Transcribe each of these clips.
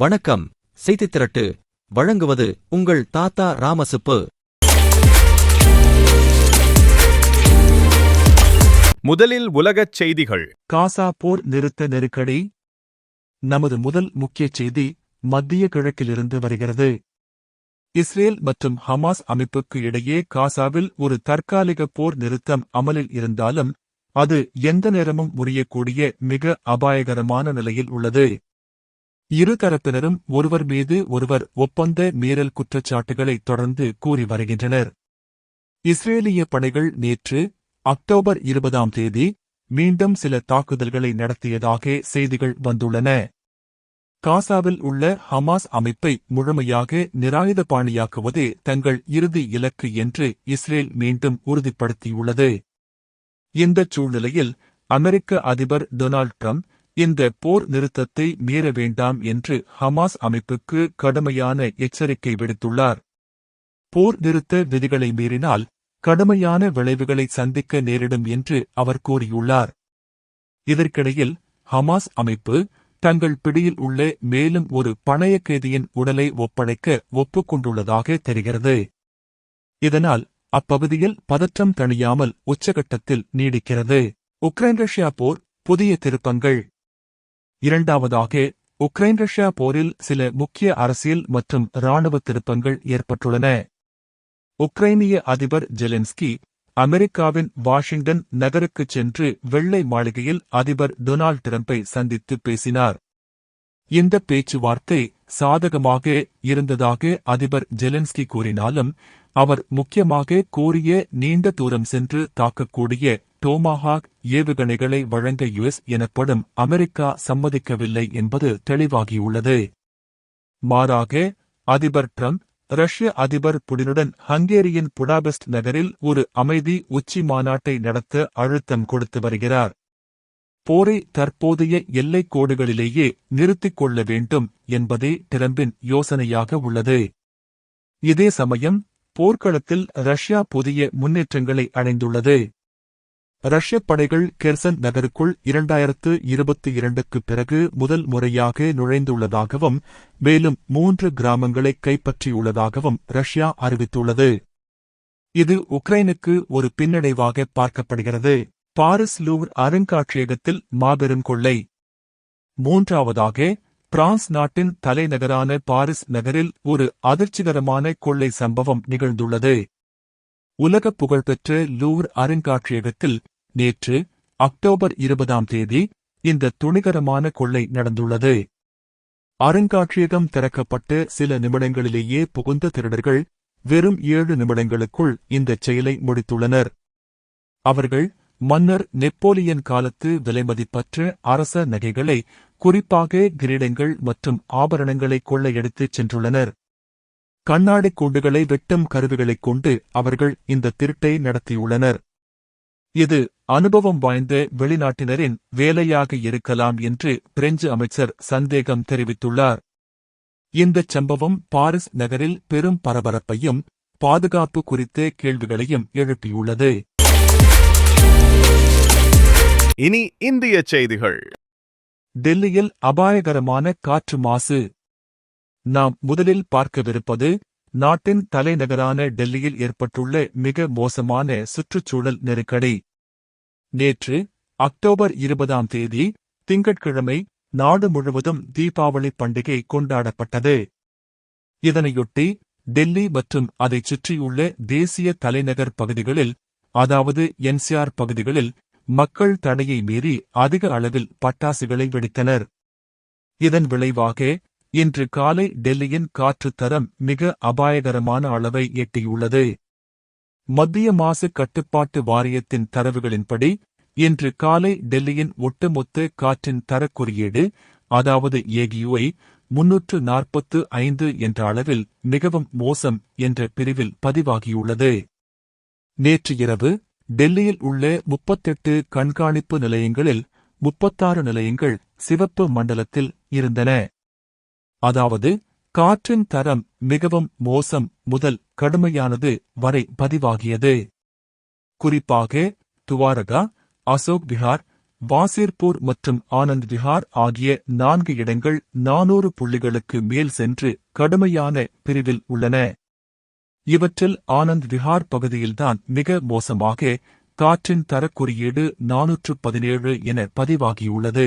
வணக்கம். செய்தித் திரட்டு. வழங்குவது உங்கள் தாத்தா ராமசுப்பு. முதலில் உலகச் செய்திகள். காசா போர் நிறுத்த நெருக்கடி. நமது முதல் முக்கிய செய்தி மத்திய கிழக்கிலிருந்து வருகிறது. இஸ்ரேல் மற்றும் ஹமாஸ் அமைப்புக்கு இடையே காசாவில் ஒரு தற்காலிக போர் நிறுத்தம் அமலில் இருந்தாலும் அது எந்த நேரமும் முறியக்கூடிய மிக அபாயகரமான நிலையில் உள்ளது. இரு தரப்பினரும் ஒருவர் மீது ஒருவர் ஒப்பந்த மீறல் குற்றச்சாட்டுகளை தொடர்ந்து கூறி வருகின்றனர். இஸ்ரேலிய படைகள் நேற்று அக்டோபர் இருபதாம் தேதி மீண்டும் சில தாக்குதல்களை நடத்தியதாக செய்திகள் வந்துள்ளன. காசாவில் உள்ள ஹமாஸ் அமைப்பை முழுமையாக நிராயுதபாணியாக்குவதே தங்கள் இறுதி இலக்கு என்று இஸ்ரேல் மீண்டும் உறுதிப்படுத்தியுள்ளது. இந்த சூழ்நிலையில் அமெரிக்க அதிபர் டொனால்ட் ட்ரம்ப் இந்த போர் நிறுத்தத்தை மீற வேண்டாம் என்று ஹமாஸ் அமைப்புக்கு கடுமையான எச்சரிக்கை விடுத்துள்ளார். போர் நிறுத்த விதிகளை மீறினால் கடுமையான விளைவுகளை சந்திக்க நேரிடும் என்று அவர் கூறியுள்ளார். இதற்கிடையில் ஹமாஸ் அமைப்பு தங்கள் பிடியில் உள்ள மேலும் ஒரு பணைய கைதியின் உடலை ஒப்படைக்க ஒப்புக்கொண்டுள்ளதாக தெரிகிறது. இதனால் அப்பகுதியில் பதற்றம் தணியாமல் உச்சகட்டத்தில் நீடிக்கிறது. உக்ரைன் ரஷ்யா போர் புதிய திருப்பங்கள். இரண்டாவதாக உக்ரைன் ரஷ்யா போரில் சில முக்கிய அரசியல் மற்றும் இராணுவ திருப்பங்கள் ஏற்பட்டுள்ளன. உக்ரைனிய அதிபர் ஜெலென்ஸ்கி அமெரிக்காவின் வாஷிங்டன் நகருக்குச் சென்று வெள்ளை மாளிகையில் அதிபர் டொனால்ட் டிரம்பை சந்தித்து பேசினார். இந்த பேச்சுவார்த்தை சாதகமாக இருந்ததாக அதிபர் ஜெலென்ஸ்கி கூறினாலும் அவர் முக்கியமாக கூறிய நீண்ட தூரம் சென்று தாக்கக்கூடிய டோமாஹாக் ஏவுகணைகளை வழங்க யுஎஸ் எனப்படும் அமெரிக்கா சம்மதிக்கவில்லை என்பது தெளிவாகியுள்ளது. மாறாக அதிபர் ட்ரம்ப் ரஷ்ய அதிபர் புடினுடன் ஹங்கேரியின் புடாபெஸ்ட் நகரில் ஒரு அமைதி உச்சி மாநாட்டை நடத்த அழுத்தம் கொடுத்து வருகிறார். போரை தற்போதைய எல்லைக் கோடுகளிலேயே நிறுத்திக் கொள்ள வேண்டும் என்பதே டிரம்பின் யோசனையாக உள்ளது. இதே சமயம் போர்க்களத்தில் ரஷ்யா புதிய முன்னேற்றங்களை அடைந்துள்ளது. ரஷ்ய படைகள் கெர்சன் நகருக்குள் இரண்டாயிரத்து இருபத்தி இரண்டுக்குப் பிறகு முதல் முறையாக நுழைந்துள்ளதாகவும் மேலும் மூன்று கிராமங்களை கைப்பற்றியுள்ளதாகவும் ரஷ்யா அறிவித்துள்ளது. இது உக்ரைனுக்கு ஒரு பின்னடைவாக பார்க்கப்படுகிறது. பாரிஸ் லூர் அருங்காட்சியகத்தில் மாபெரும் கொள்ளை. மூன்றாவதாக பிரான்ஸ் நாட்டின் தலைநகரான பாரிஸ் நகரில் ஒரு அதிர்ச்சிகரமான கொள்ளை சம்பவம் நிகழ்ந்துள்ளது. உலக புகழ்பெற்ற லூர் அருங்காட்சியகத்தில் நேற்று அக்டோபர் இருபதாம் தேதி இந்த துணிகரமான கொள்ளை நடந்துள்ளது. அருங்காட்சியகம் திறக்கப்பட்டு சில நிமிடங்களிலேயே புகுந்த திருடர்கள் வெறும் ஏழு நிமிடங்களுக்குள் இந்தச் செயலை முடித்துள்ளனர். அவர்கள் மன்னர் நெப்போலியன் காலத்து விலைமதிப்பற்ற அரச நகைகளை குறிப்பாக கிரீடங்கள் மற்றும் ஆபரணங்களை கொள்ளையடித்துச் சென்றுள்ளனர். கண்ணாடிக் கூண்டுகளை வெட்டும் கருவிகளைக் கொண்டு அவர்கள் இந்த திருட்டை நடத்தியுள்ளனர். இது அனுபவம் வாய்ந்த வெளிநாட்டினரின் வேலையாக இருக்கலாம் என்று பிரெஞ்சு அமைச்சர் சந்தேகம் தெரிவித்துள்ளார். இந்தச் சம்பவம் பாரிஸ் நகரில் பெரும் பரபரப்பையும் பாதுகாப்பு குறித்த கேள்விகளையும் எழுப்பியுள்ளது. இனி இந்திய செய்திகள். டெல்லியில் அபாயகரமான காற்று மாசு. நாம் முதலில் பார்க்கவிருப்பது நாட்டின் தலைநகரான டெல்லியில் ஏற்பட்டுள்ள மிக மோசமான சுற்றுச்சூழல் நெருக்கடி. நேற்று அக்டோபர் இருபதாம் தேதி திங்கட்கிழமை நாடு முழுவதும் தீபாவளி பண்டிகை கொண்டாடப்பட்டது. இதனையொட்டி டெல்லி மற்றும் அதைச் சுற்றியுள்ள தேசிய தலைநகர் பகுதிகளில் அதாவது என்சிஆர் பகுதிகளில் மக்கள் தடையை மீறி அதிக அளவில் பட்டாசுகளை வெடித்தனர். இதன் விளைவாக இன்று காலை டெல்லியின் காற்றுத் தரம் மிக அபாயகரமான அளவை எட்டியுள்ளது. மத்திய மாசு கட்டுப்பாட்டு வாரியத்தின் தரவுகளின்படி இன்று காலை டெல்லியின் ஒட்டுமொத்த காற்றின் தரக் குறியீடு அதாவது ஏகியுஐ முன்னூற்று நாற்பத்து ஐந்து என்ற அளவில் மிகவும் மோசம் என்ற பிரிவில் பதிவாகியுள்ளது. நேற்று இரவு டெல்லியில் உள்ள முப்பத்தெட்டு கண்காணிப்பு நிலையங்களில் முப்பத்தாறு நிலையங்கள் சிவப்பு மண்டலத்தில் இருந்தன. அதாவது காற்றின் தரம் மிகவும் மோசம் முதல் கடுமையானது வரை பதிவாகியது. குறிப்பாக துவாரகா அசோக் விஹார் வாசிர்பூர் மற்றும் ஆனந்த் விஹார் ஆகிய நான்கு இடங்கள் நானூறு புள்ளிகளுக்கு மேல் சென்று கடுமையான பிரிவில் உள்ளன. இவற்றில் ஆனந்த் விஹார் பகுதியில்தான் மிக மோசமாக காற்றின் தரக்குறியீடு நானூற்று பதினேழு என பதிவாகியுள்ளது.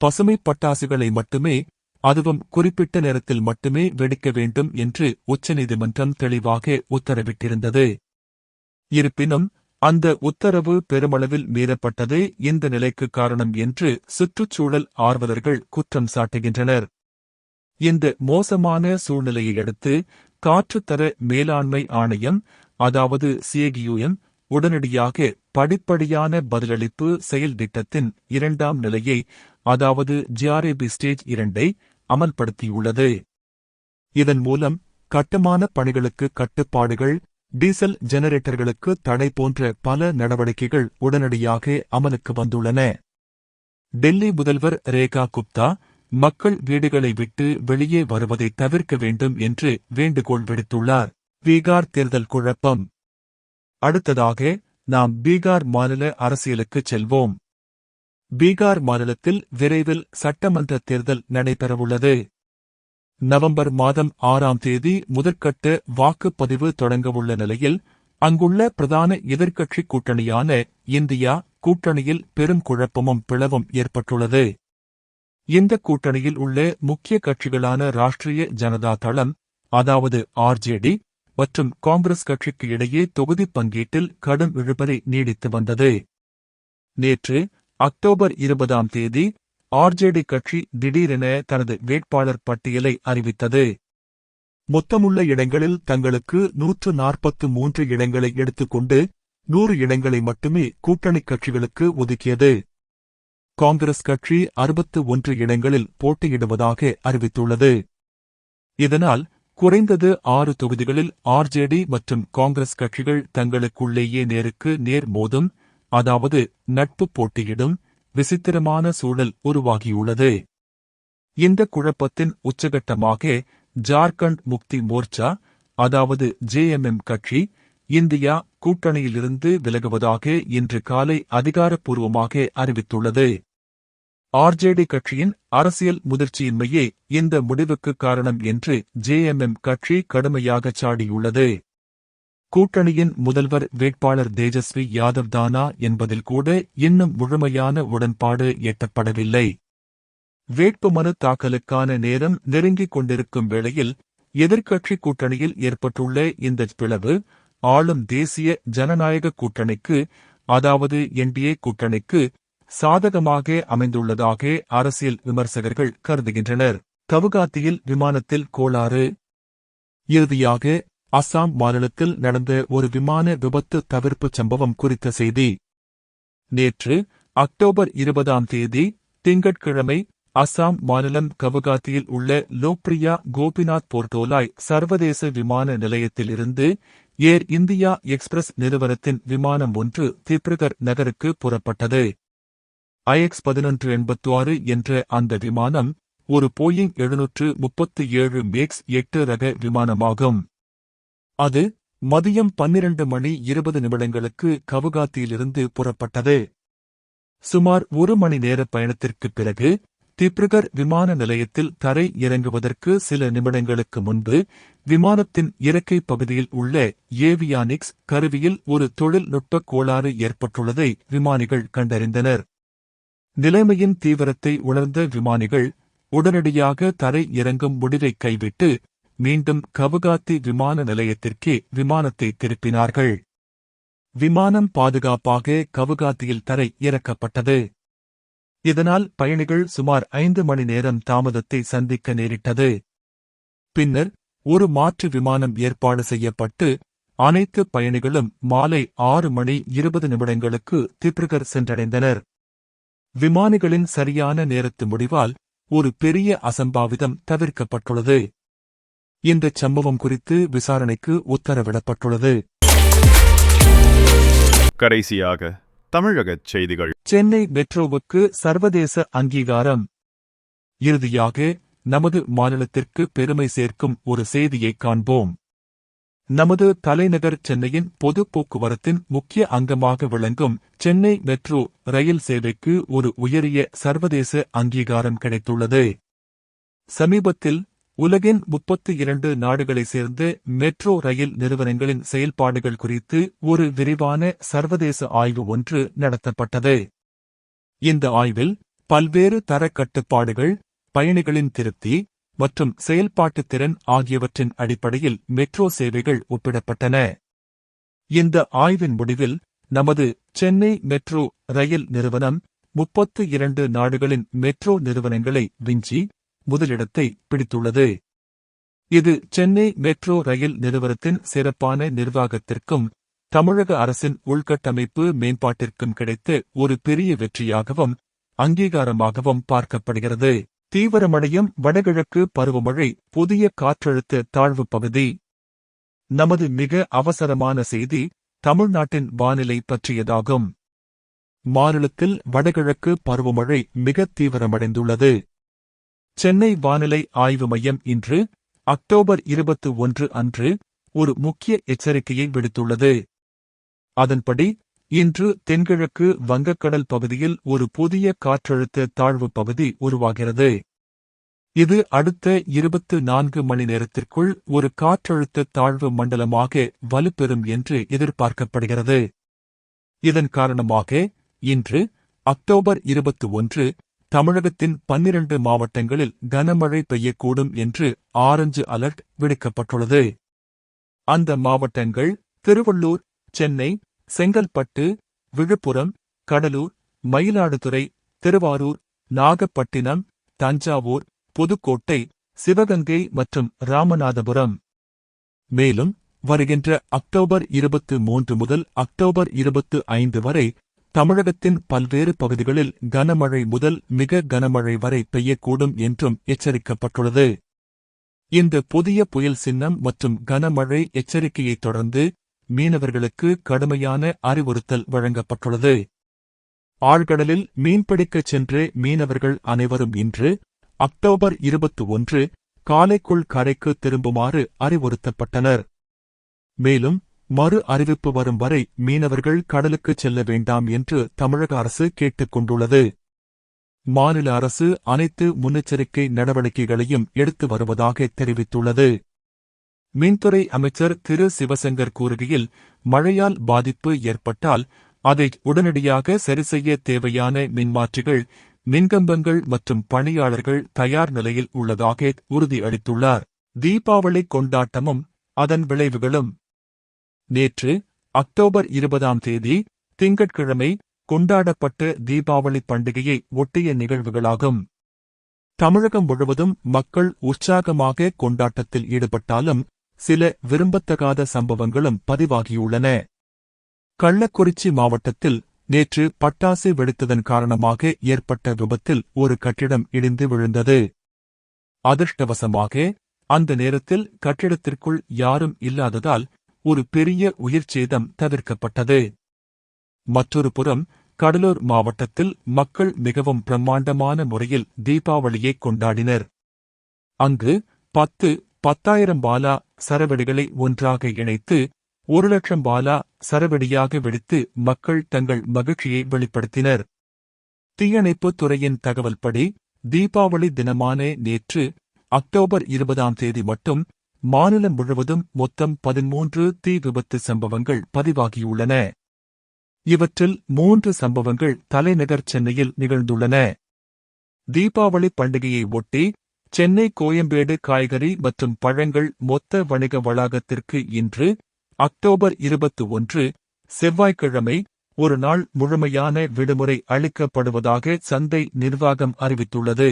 பசுமை பட்டாசுகளை மட்டுமே அதுவும் குறிப்பிட்ட நேரத்தில் மட்டுமே வெடிக்க வேண்டும் என்று உச்சநீதிமன்றம் தெளிவாக உத்தரவிட்டிருந்தது. இருப்பினும் அந்த உத்தரவு பெருமளவில் மீறப்பட்டது இந்த நிலைக்கு காரணம் என்று சுற்றுச்சூழல் ஆர்வலர்கள் குற்றம் சாட்டுகின்றனர். இந்த மோசமான சூழ்நிலையை அடுத்து காற்றுத்தர மேலாண்மை ஆணையம் அதாவது சிஏகியூஎம் உடனடியாக படிப்படியான பதிலளிப்பு செயல் திட்டத்தின் இரண்டாம் நிலையை அதாவது ஜிஆர்ஏபி ஸ்டேஜ் இரண்டை அமல்படுத்தியுள்ளது. இதன் மூலம் கட்டுமான பணிகளுக்கு கட்டுப்பாடுகள் டீசல் ஜெனரேட்டர்களுக்கு தடை போன்ற பல நடவடிக்கைகள் உடனடியாக அமலுக்கு வந்துள்ளன. டெல்லி முதல்வர் ரேகா குப்தா மக்கள் வீடுகளை விட்டு வெளியே வருவதை தவிர்க்க வேண்டும் என்று வேண்டுகோள் விடுத்துள்ளார். பீகார் தேர்தல் குழப்பம். அடுத்ததாக நாம் பீகார் மாநில அரசியலுக்குச் செல்வோம். பீகார் மாநிலத்தில் விரைவில் சட்டமன்ற தேர்தல் நடைபெறவுள்ளது. நவம்பர் மாதம் ஆறாம் தேதி முதற்கட்ட வாக்குப்பதிவு தொடங்கவுள்ள நிலையில் அங்குள்ள பிரதான எதிர்க்கட்சி கூட்டணியான இந்தியா கூட்டணியில் பெரும் குழப்பமும் பிளவும் ஏற்பட்டுள்ளது. இந்த கூட்டணியில் உள்ள முக்கிய கட்சிகளான ராஷ்டிரிய ஜனதா தளம் அதாவது ஆர்ஜேடி மற்றும் காங்கிரஸ் கட்சிக்கு இடையே தொகுதி பங்கீட்டில் கடும் இழுபறி நீடித்து வந்தது. நேற்று அக்டோபர் இருபதாம் தேதி ஆர்ஜேடி கட்சி திடீரென தனது வேட்பாளர் பட்டியலை அறிவித்தது. மொத்தமுள்ள இடங்களில் தங்களுக்கு நூற்று நாற்பத்து மூன்று இடங்களை எடுத்துக்கொண்டு நூறு இடங்களை மட்டுமே கூட்டணிக் கட்சிகளுக்கு ஒதுக்கியது. காங்கிரஸ் கட்சி அறுபத்து ஒன்று இடங்களில் போட்டியிடுவதாக அறிவித்துள்ளது. இதனால் குறைந்தது ஆறு தொகுதிகளில் ஆர்ஜேடி மற்றும் காங்கிரஸ் கட்சிகள் தங்களுக்குள்ளேயே நேருக்கு நேர் மோதும் அதாவது நட்பு போட்டியிடும் விசித்திரமான சூழல் உருவாகியுள்ளது. இந்த குழப்பத்தின் உச்சகட்டமாக ஜார்க்கண்ட் முக்தி மோர்ச்சா அதாவது ஜேஎம்எம் கட்சி இந்தியா கூட்டணியிலிருந்து விலகுவதாக இன்று காலை அதிகாரப்பூர்வமாக அறிவித்துள்ளது. ஆர்ஜேடி கட்சியின் அரசியல் முதிர்ச்சியின்மையே இந்த முடிவுக்கு காரணம் என்று ஜேஎம்எம் கட்சி கடுமையாக சாடியுள்ளது. கூட்டணியின் முதல்வர் வேட்பாளர் தேஜஸ்வி யாதவ் தானா என்பதில் கூட இன்னும் முழுமையான உடன்பாடு எட்டப்படவில்லை. வேட்புமனு தாக்கலுக்கான நேரம் நெருங்கிக் கொண்டிருக்கும் வேளையில் எதிர்க்கட்சி கூட்டணியில் ஏற்பட்டுள்ள இந்த பிளவு ஆளும் தேசிய ஜனநாயக கூட்டணிக்கு அதாவது என்டிஏ கூட்டணிக்கு சாதகமாக அமைந்துள்ளதாக அரசியல் விமர்சகர்கள் கருதுகின்றனர். கவுகாத்தியில் விமானத்தில் கோளாறு. இறுதியாக அஸ்ஸாம் மாநிலத்தில் நடந்த ஒரு விமான விபத்து தவிர்ப்புச் சம்பவம் குறித்த செய்தி. நேற்று அக்டோபர் இருபதாம் தேதி திங்கட்கிழமை அஸ்ஸாம் மாநிலம் கவுகாத்தியில் உள்ள லோப்ரியா கோபிநாத் போர்டோலாய் சர்வதேச விமான நிலையத்திலிருந்து ஏர் இந்தியா எக்ஸ்பிரஸ் நிறுவனத்தின் விமானம் ஒன்று திப்ருகர் நகருக்கு புறப்பட்டது. ஐஎக்ஸ் பதினொன்று எண்பத்து ஆறு என்ற அந்த விமானம் ஒரு போயிங் எழுநூற்று முப்பத்து ஏழு மேக்ஸ் எட்டு ரக விமானமாகும். அது மதியம் பன்னிரண்டு மணி இருபது நிமிடங்களுக்கு கவுகாத்தியிலிருந்து புறப்பட்டது. சுமார் ஒரு மணி நேர பயணத்திற்குப் பிறகு திப்ருகர் விமான நிலையத்தில் தரை இறங்குவதற்கு சில நிமிடங்களுக்கு முன்பு விமானத்தின் இறக்கை பகுதியில் உள்ள ஏவியானிக்ஸ் கருவியில் ஒரு தொழில்நுட்ப கோளாறு ஏற்பட்டுள்ளதை விமானிகள் கண்டறிந்தனர். நிலைமையின் தீவிரத்தை உணர்ந்த விமானிகள் உடனடியாக தரை இறங்கும் முடிவை கைவிட்டு மீண்டும் கவுகாத்தி விமான நிலையத்திற்கே விமானத்தை திருப்பினார்கள். விமானம் பாதுகாப்பாக கவுகாத்தியில் தரை இறக்கப்பட்டது. இதனால் பயணிகள் சுமார் ஐந்து மணி நேரம் தாமதத்தை சந்திக்க நேரிட்டது. பின்னர் ஒரு மாற்று விமானம் ஏற்பாடு செய்யப்பட்டு அனைத்து பயணிகளும் மாலை ஆறு மணி இருபது நிமிடங்களுக்கு திப்ருகர் சென்றடைந்தனர். விமானிகளின் சரியான நேரத்து முடிவால் ஒரு பெரிய அசம்பாவிதம் தவிர்க்கப்பட்டுள்ளது. இந்த சம்பவம் குறித்து விசாரணைக்கு உத்தரவிடப்பட்டுள்ளது. கடைசியாக தமிழகச் செய்திகள். சென்னை மெட்ரோவுக்கு சர்வதேச அங்கீகாரம். இறுதியாக நமது மாநிலத்திற்கு பெருமை சேர்க்கும் ஒரு செய்தியைக் காண்போம். நமது தலைநகர் சென்னையின் பொது போக்குவரத்தின் முக்கிய அங்கமாக விளங்கும் சென்னை மெட்ரோ ரயில் சேவைக்கு ஒரு உயரிய சர்வதேச அங்கீகாரம் கிடைத்துள்ளது. சமீபத்தில் உலகின் முப்பத்தி இரண்டு நாடுகளைச் சேர்ந்த மெட்ரோ ரயில் நிறுவனங்களின் செயல்பாடுகள் குறித்து ஒரு விரிவான சர்வதேச ஆய்வு ஒன்று நடத்தப்பட்டது. இந்த ஆய்வில் பல்வேறு தரக்கட்டுப்பாடுகள் பயணிகளின் திருப்தி மற்றும் செயல்பாட்டுத் திறன் ஆகியவற்றின் அடிப்படையில் மெட்ரோ சேவைகள் ஒப்பிடப்பட்டன. இந்த ஆய்வின் முடிவில் நமது சென்னை மெட்ரோ ரயில் நிறுவனம் முப்பத்து இரண்டு நாடுகளின் மெட்ரோ நிறுவனங்களை விஞ்சி முதலிடத்தை பிடித்துள்ளது. இது சென்னை மெட்ரோ ரயில் நிறுவனத்தின் சிறப்பான நிர்வாகத்திற்கும் தமிழக அரசின் உள்கட்டமைப்பு மேம்பாட்டிற்கும் கிடைத்த ஒரு பெரிய வெற்றியாகவும் அங்கீகாரமாகவும் பார்க்கப்படுகிறது. தீவிரமடையும் வடகிழக்கு பருவமழை புதிய காற்றழுத்த தாழ்வு பகுதி. நமது மிக அவசரமான செய்தி தமிழ்நாட்டின் வானிலை பற்றியதாகும். மாநிலத்தில் வடகிழக்கு பருவமழை மிக தீவிரமடைந்துள்ளது. சென்னை வானிலை ஆய்வு மையம் இன்று அக்டோபர் இருபத்து ஒன்று அன்று ஒரு முக்கிய எச்சரிக்கையை விடுத்துள்ளது. அதன்படி இன்று தென்கிழக்கு வங்கக்கடல் பகுதியில் ஒரு புதிய காற்றழுத்த தாழ்வு பகுதி உருவாகிறது. இது அடுத்த இருபத்து நான்கு மணி நேரத்திற்குள் ஒரு காற்றழுத்த தாழ்வு மண்டலமாக வலுப்பெறும் என்று எதிர்பார்க்கப்படுகிறது. இதன் காரணமாக இன்று அக்டோபர் இருபத்து ஒன்று தமிழகத்தின் பன்னிரண்டு மாவட்டங்களில் கனமழை பெய்யக்கூடும் என்று ஆரஞ்சு அலர்ட் விடுக்கப்பட்டுள்ளது. அந்த மாவட்டங்கள் திருவள்ளூர் சென்னை செங்கல்பட்டு விழுப்புரம் கடலூர் மயிலாடுதுறை திருவாரூர் நாகப்பட்டினம் தஞ்சாவூர் புதுக்கோட்டை சிவகங்கை மற்றும் ராமநாதபுரம். மேலும் வருகின்ற அக்டோபர் இருபத்து மூன்று முதல் அக்டோபர் இருபத்து ஐந்து வரை தமிழகத்தின் பல்வேறு பகுதிகளில் கனமழை முதல் மிக கனமழை வரை பெய்யக்கூடும் என்றும் எச்சரிக்கப்பட்டுள்ளது. இந்த புதிய புயல் சின்னம் மற்றும் கனமழை எச்சரிக்கையைத் தொடர்ந்து மீனவர்களுக்கு கடுமையான அறிவுறுத்தல் வழங்கப்பட்டுள்ளது. ஆழ்கடலில் மீன்பிடிக்கச் சென்று மீனவர்கள் அனைவரும் இன்று அக்டோபர் இருபத்து ஒன்று காலைக்குள் கரைக்கு திரும்புமாறு அறிவுறுத்தப்பட்டனர். மேலும் மறு அறிவிப்பு வரும் வரை மீனவர்கள் கடலுக்குச் செல்ல வேண்டாம் என்று தமிழக அரசு கேட்டுக் கொண்டுள்ளது. மாநில அரசு அனைத்து முன்னெச்சரிக்கை நடவடிக்கைகளையும் எடுத்து வருவதாக தெரிவித்துள்ளது. மின்துறை அமைச்சர் திரு. சிவசங்கர் கூறுகையில் மழையால் பாதிப்பு ஏற்பட்டால் அதை உடனடியாக சரிசெய்ய தேவையான மின்மாற்றிகள் மின்கம்பங்கள் மற்றும் பணியாளர்கள் தயார் நிலையில் உள்ளதாக உறுதியளித்துள்ளார் தீபாவளி கொண்டாட்டமும் அதன் விளைவுகளும். நேற்று அக்டோபர் இருபதாம் தேதி திங்கட்கிழமை கொண்டாடப்பட்ட தீபாவளி பண்டிகையை ஒட்டிய நிகழ்வுகளாகும். தமிழகம் முழுவதும் மக்கள் உற்சாகமாக கொண்டாட்டத்தில் ஈடுபட்டாலும் சில விரும்பத்தகாத சம்பவங்களும் பதிவாகியுள்ளன. கள்ளக்குறிச்சி மாவட்டத்தில் நேற்று பட்டாசு வெடித்ததன் காரணமாக ஏற்பட்ட விபத்தில் ஒரு கட்டிடம் இடிந்து விழுந்தது. அதிர்ஷ்டவசமாக அந்த நேரத்தில் கட்டிடத்திற்குள் யாரும் இல்லாததால் ஒரு பெரிய உயிர்ச்சேதம் தவிர்க்கப்பட்டது. மற்றொரு புறம் கடலூர் மாவட்டத்தில் மக்கள் மிகவும் பிரம்மாண்டமான முறையில் தீபாவளியை கொண்டாடினர். அங்கு பத்து பத்தாயிரம் பாலா சரவெடிகளை ஒன்றாக இணைத்து ஒரு லட்சம் பாலா சரவெடியாக வெடித்து மக்கள் தங்கள் மகிழ்ச்சியை வெளிப்படுத்தினர். தீயணைப்புத் துறையின் தகவல்படி தீபாவளி தினமான நேற்று அக்டோபர் இருபதாம் தேதி மட்டும் மாநிலம் முழுவதும் மொத்தம் பதிமூன்று தீ விபத்து சம்பவங்கள் பதிவாகியுள்ளன. இவற்றில் மூன்று சம்பவங்கள் தலைநகர் சென்னையில் நிகழ்ந்துள்ளன. தீபாவளி பண்டிகையை ஒட்டி சென்னை கோயம்பேடு காய்கறி மற்றும் பழங்கள் மொத்த வணிக வளாகத்திற்கு இன்று அக்டோபர் இருபத்து ஒன்று செவ்வாய்க்கிழமை ஒரு நாள் முழுமையான விடுமுறை அளிக்கப்படுவதாக சந்தை நிர்வாகம் அறிவித்துள்ளது.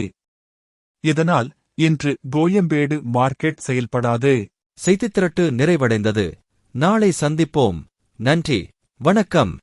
இதனால் இன்று கோயம்பேடு மார்க்கெட் செயல்படாது. செய்தி திரட்டு நிறைவடைந்தது. நாளை சந்திப்போம். நன்றி. வணக்கம்.